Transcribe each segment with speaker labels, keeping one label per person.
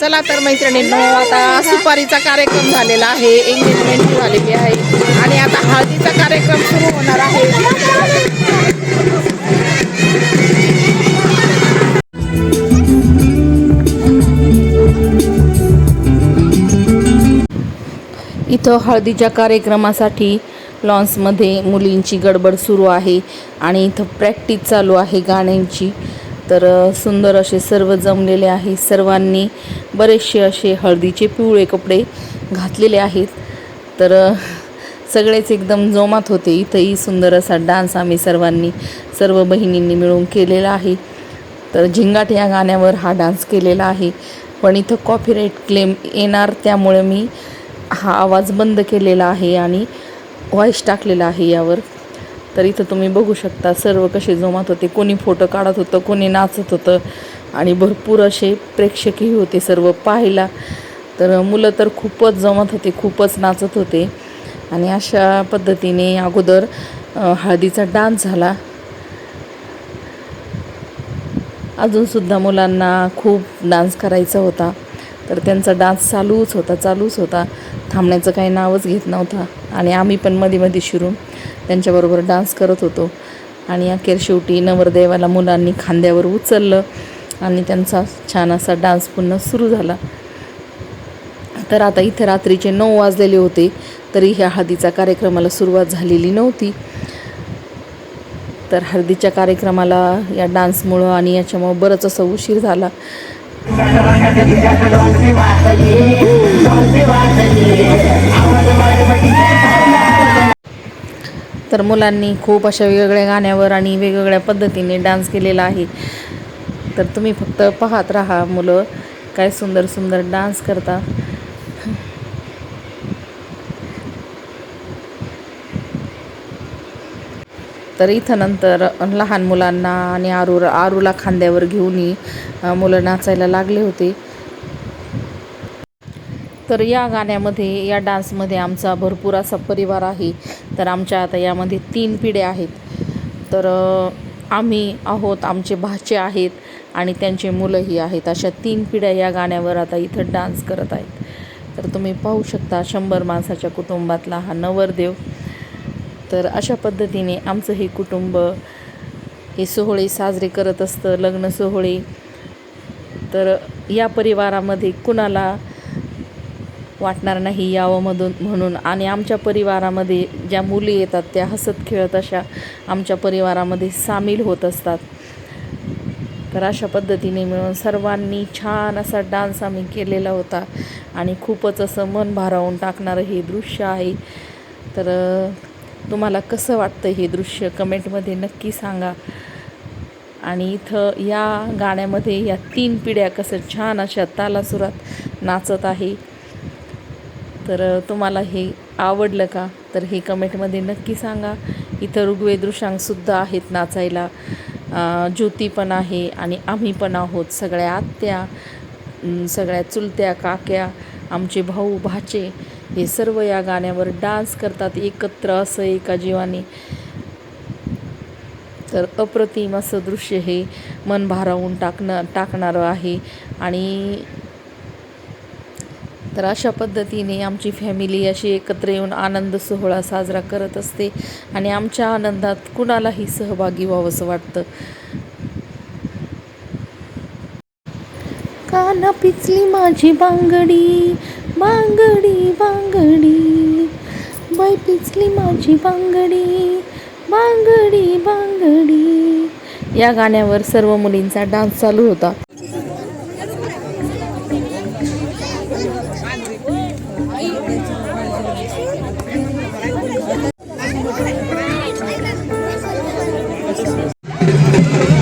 Speaker 1: चला तर मैत्रिणींनो आता सुपारीचा कार्यक्रम झालेला आहे. एंगेजमेंट झालेली आहे. आणि आता हळदीचा कार्यक्रम सुरू होणार आहे. इथं हळदीच्या कार्यक्रमासाठी लॉन्समध्ये मुलींची गडबड सुरू आहे. आणि इथं प्रॅक्टिस चालू आहे गाण्यांची. तर सुंदर असे सर्व जमलेले आहे. सर्वांनी बरेचसे असे हळदीचे पिवळे कपडे घातलेले आहेत. तर सगळेच एकदम जोमात होते. इथंही सुंदर असा डान्स आम्ही सर्वांनी सर्व बहिणींनी मिळून केलेला आहे. तर झिंगाट या गाण्यावर हा डान्स केलेला आहे. पण इथं कॉपीराईट क्लेम येणार त्यामुळे मी हा आवाज बंद केलेला आहे आणि व्हॉईस टाकलेला आहे यावर. तर इथं तुम्ही बघू शकता सर्व कसे जोमात होते कोणी फोटो काढत होतं कोणी नाचत होतं. आणि भरपूर असे प्रेक्षकही होते सर्व पाहायला. तर मुलं तर खूपच जमत होते खूपच नाचत होते. आणि अशा पद्धतीने अगोदर हळदीचा डान्स झाला. अजूनसुद्धा मुलांना खूप डान्स करायचा होता. तर त्यांचा डान्स चालूच होता चालूच होता. थांबण्याचं काही नावच घेत नव्हता. आणि आम्ही पण मध्ये मध्ये शिरून त्यांच्याबरोबर डान्स करत होतो. आणि अखेर शेवटी नवरदेवाला मुलांनी खांद्यावर उचललं आणि त्यांचा छान असा डान्स पुन्हा सुरू झाला. तर आता इथे रात्रीचे नऊ वाजलेले होते तरी ह्या हळदीचा कार्यक्रमाला सुरुवात झालेली नव्हती. तर हळदीच्या कार्यक्रमाला या डान्समुळं आणि याच्यामुळं बरंच असं उशीर झाला. तर मुलांनी खूप अशा वेगवेगळ्या गाण्यावर आणि वेगवेगळ्या पद्धतीने डान्स केलेला आहे. तर तुम्ही फक्त पाहत राहा मुलं काय सुंदर सुंदर डान्स करता तर इथं नंतर लहान मुलांना आणि आरू आरूला खांद्यावर घेऊनही मुलं नाचायला लागले होते. तर या गाण्यामध्ये या डान्समध्ये आमचा भरपूर असा परिवार आहे. तर आमच्या आता यामध्ये तीन पिढ्या आहेत. तर आम्ही आहोत आमचे भाचे आहेत आणि त्यांचे मुलंही आहेत. अशा तीन पिढ्या या गाण्यावर आता इथं डान्स करत आहेत. तर तुम्ही पाहू शकता शंभर माणसाच्या कुटुंबातला हा नवरदेव. तर अशा पद्धतीने आमचं हे कुटुंब हे सोहळे साजरे करत असतं लग्न सोहळे. तर या परिवारामध्ये कुणाला वाटणार नाही यावं मधून म्हणून. आणि आमच्या परिवारामध्ये ज्या मुली येतात त्या हसत खेळत अशा आमच्या परिवारामध्ये सामील होत असतात. तर अशा पद्धतीने मिळून सर्वांनी छान असा डान्स आम्ही केलेला होता. आणि खूपच असं मन भारावून टाकणारं हे दृश्य आहे. तर तुम्हाला कसं वाटतं हे दृश्य? कमेंटमध्ये नक्की सांगा. आणि इथं या गाण्यामध्ये या तीन पिढ्या कसं छान अशा तालासुरात नाचत आहे. तर तुम्हाला हे आवडलं का? तर हे कमेंटमध्ये नक्की सांगा. इथं ऋग्वेद आहेत नाचायला. ज्योती पण आहे आणि आम्ही पण आहोत. सगळ्या आत्या सगळ्या चुलत्या काक्या आमचे भाऊ भाचे हे सर्व या गाण्यावर डान्स करतात एकत्र असं एका जीवाने. तर अप्रतिम असं दृश्य हे मन भारावून टाकणं टाकणारं आहे. आणि तर अशा पद्धतीने आमची फॅमिली अशी एकत्र येऊन आनंद सोहळा साजरा करत असते आणि आमच्या आनंदात कुणालाही सहभागी व्हावंसं वाटतं. काना पिचली माझी बांगडी बांगडी बांगडी. बाय पिचली माझी बांगडी बांगडी बांगडी. या गाण्यावर सर्व मुलींचा डान्स चालू होता. Thank you.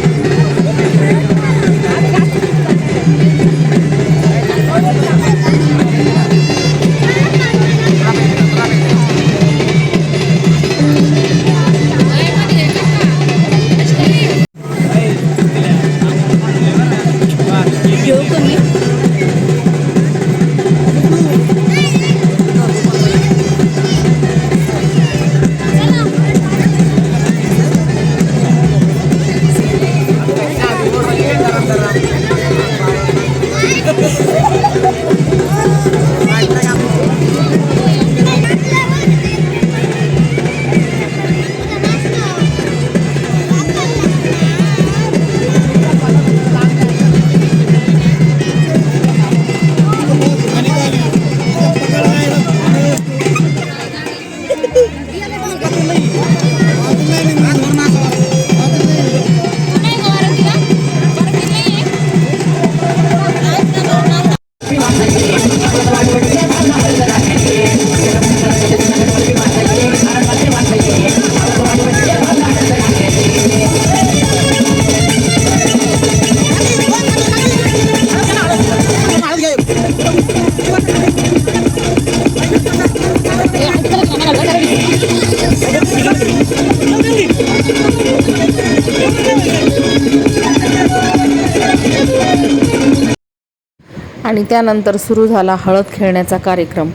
Speaker 1: आणि त्यानंतर सुरू झाला हळद खेळण्याचा कार्यक्रम.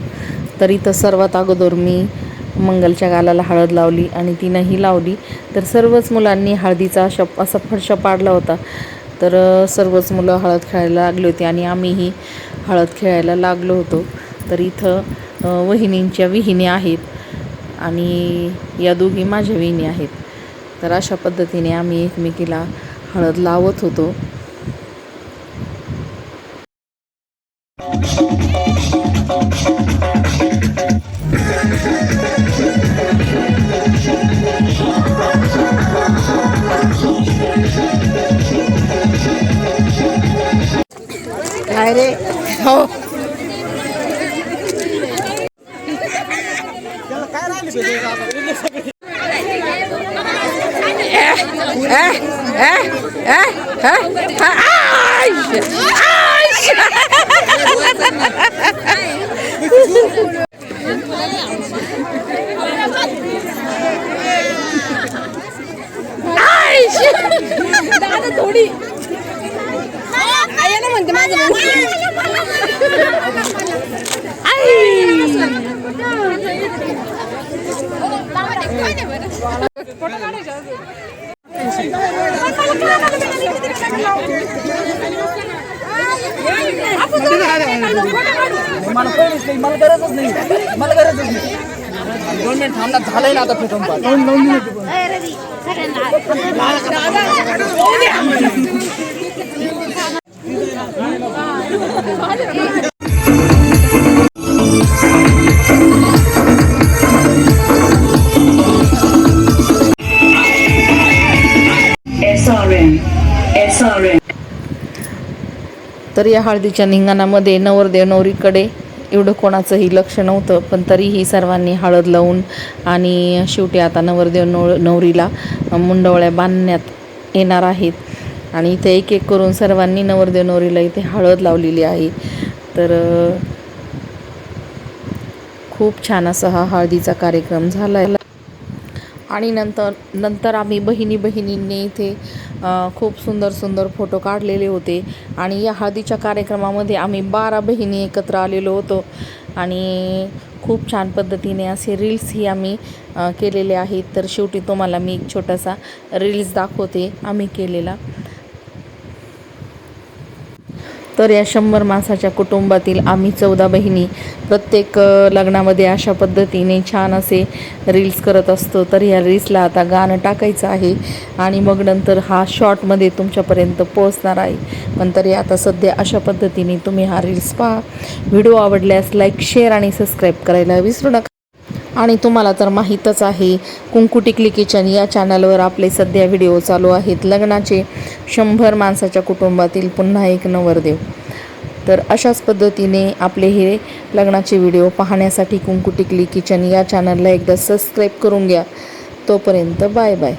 Speaker 1: तर इथं सर्वात अगोदर मी मंगलच्या गालाला हळद लावली आणि तिनंही लावली. तर सर्वच मुलांनी हळदीचा शप असा फडशा पाडला होता. तर सर्वच मुलं हळद खेळायला लागली होती आणि आम्हीही हळद खेळायला लागलो होतो. तर इथं वहिनींच्या विहिणी आहेत आणि या दोघी माझ्या विहिणी आहेत. तर अशा पद्धतीने आम्ही एकमेकीला हळद लावत होतो.
Speaker 2: दादा थोडी. आया ना म्हणते माझं
Speaker 3: मला कळलंच नाही मला गरजच नाही. मला गरजच नाही. दोन मिनिट थांबला झालंय ना आता पाठ
Speaker 1: तर या हळदीच्या निंगाणामध्ये नवरदेव नवरीकडे एवढं कोणाचंही लक्ष नव्हतं पण तरीही सर्वांनी हळद लावून आणि शेवटी आता नवरदेव नव नवरीला मुंडवळ्या बांधण्यात येणार आहेत. आणि इथे एक एक करून सर्वांनी नवरदेव नवरीला इथे हळद लावलेली आहे. तर खूप छान असा हा हळदीचा कार्यक्रम झाला आहे आणि नंतर नंतर आम्ही बहिणी बहिणींनी इथे खूप सुंदर सुंदर फोटो काढलेले होते. आणि या हळदीच्या कार्यक्रमामध्ये आम्ही बारा बहिणी एकत्र आलेलो होतो. आणि खूप छान पद्धतीने असे रील्सही आम्ही केलेले आहेत. तर शेवटी तुम्हाला मी एक छोटासा रील्स दाखवते. आम्ही केलेला. तर या शंभर माणसाच्या कुटुंबातील आम्ही चौदा बहिणी प्रत्येक लग्नामध्ये अशा पद्धतीने छान असे रील्स करत असतो. तर या रील्सला आता गाणं टाकायचं आहे आणि मग नंतर हा शॉर्टमध्ये तुमच्यापर्यंत पोहोचणार आहे. पण तरी आता सध्या अशा पद्धतीने तुम्ही हा रील्स पहा. व्हिडिओ आवडल्यास लाईक शेअर आणि सबस्क्राईब करायला विसरू नका. आणि तुम्हाला तर माहीतच आहे कुंकू टिकली किचन या चॅनलवर आपले सध्या व्हिडिओ चालू आहेत. लग्नाचे शंभर माणसाच्या कुटुंबातील पुन्हा एक नवरदेव. तर अशाच पद्धतीने आपले हे लग्नाचे व्हिडिओ पाहण्यासाठी कुंकू टिकली किचन या चॅनलला एकदा सबस्क्राईब करून घ्या. तोपर्यंत बाय बाय